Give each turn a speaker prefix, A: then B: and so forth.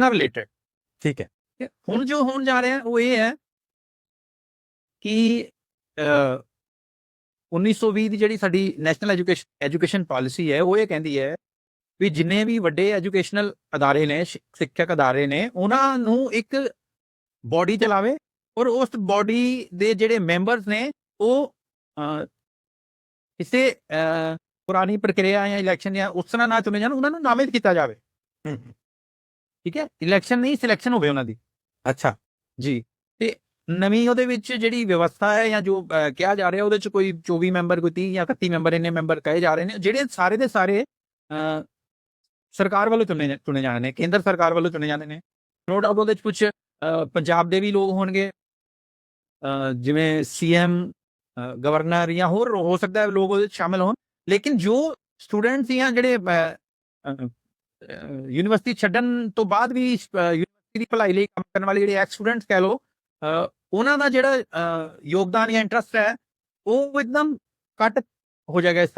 A: ਨਾਲ ਰਿਲੇਟਡ
B: ਠੀਕ ਹੈ।
A: ਹੁਣ ਜੋ ਹੋਣ ਜਾ ਰਿਹਾ ਉਹ ਇਹ ਹੈ ਕਿ ਅ, 1920 ਦੀ ਜਿਹੜੀ ਸਾਡੀ ਨੈਸ਼ਨਲ ਐਜੂਕੇਸ਼ਨ ਐਜੂਕੇਸ਼ਨ ਪਾਲਿਸੀ ਹੈ ਉਹ ਇਹ ਕਹਿੰਦੀ ਹੈ ਵੀ ਜਿੰਨੇ ਵੀ ਵੱਡੇ ਐਜੂਕੇਸ਼ਨਲ ਅਦਾਰੇ ਨੇ ਸਿੱਖਿਅਕ ਅਦਾਰੇ ਨੇ ਉਹਨਾਂ ਨੂੰ ਇੱਕ ਬਾਡੀ ਚਲਾਵੇ ਔਰ ਉਸ ਬਾਡੀ ਦੇ ਜਿਹੜੇ ਮੈਂਬਰਸ ਨੇ ਉਹ ਕਿਸੇ ਪੁਰਾਣੀ ਪ੍ਰਕਿਰਿਆ ਜਾਂ ਇਲੈਕਸ਼ਨ ਜਾਂ ਉਸ ਤਰ੍ਹਾਂ ਨਾ ਚੁਣੇ ਜਾਣ ਉਹਨਾਂ ਨੂੰ ਨਾਮਿਤ ਕੀਤਾ ਜਾਵੇ। ਠੀਕ ਹੈ? ਇਲੈਕਸ਼ਨ ਨਹੀਂ ਸਿਲੈਕਸ਼ਨ ਹੋਵੇ ਉਹਨਾਂ ਦੀ।
B: ਅੱਛਾ।
A: ਜੀ। ਤੇ ਨਵੀਂ ਉਹਦੇ ਵਿੱਚ ਜਿਹੜੀ ਵਿਵਸਥਾ ਹੈ ਜਾਂ ਜੋ ਕਿਹਾ ਜਾ ਰਿਹਾ ਉਹਦੇ ਚ ਕੋਈ 24 ਮੈਂਬਰ ਕੋਈ 30 ਜਾਂ 31 ਮੈਂਬਰ ਇੰਨੇ ਮੈਂਬਰ ਕਹੇ ਜਾ ਰਹੇ ਨੇ ਜਿਹੜੇ ਸਾਰੇ ਦੇ ਸਾਰੇ ਸਰਕਾਰ ਵੱਲੋਂ ਚੁਣੇ ਚੁਣੇ ਜਾਣੇ ਨੇ ਕੇਂਦਰ ਸਰਕਾਰ ਵੱਲੋਂ ਚੁਣੇ ਜਾਂਦੇ ਨੇ। ਨੋ ਡਾਊਟ ਉਹਦੇ ਚ ਕੁਝ ਪੰਜਾਬ ਦੇ ਵੀ ਲੋਕ ਹੋਣਗੇ। ਜਿਵੇਂ ਸੀਐਮ ਗਵਰਨਰ ਜਾਂ ਹੋਰ ਹੋ ਸਕਦਾ ਹੈ ਲੋਕ ਉਹਦੇ 'ਚ ਸ਼ਾਮਿਲ ਹੋਣ। ਲੇਕਿਨ ਜੋ ਸਟੂਡੈਂਟਸ ਜਾਂ ਜਿਹੜੇ ਯੂਨੀਵਰਸਿਟੀ ਛੱਡਣ ਤੋਂ ਬਾਅਦ ਵੀ ਯੂਨੀਵਰਸਿਟੀ ਦੀ ਭਲਾਈ ਲਈ ਕੰਮ ਕਰਨ ਵਾਲੇ ਜਿਹੜੇ ਐਕਸ ਸਟੂਡੈਂਟਸ ਕਹਿ ਲੋ ਅ, ਉਹਨਾਂ ਦਾ ਜਿਹੜਾ ਅ, ਯੋਗਦਾਨ ਜਾਂ ਇੰਟਰਸਟ ਹੈ ਉਹ ਇੱਕਦਮ ਘੱਟ ਹੋ ਜਾਏਗਾ ਇਸ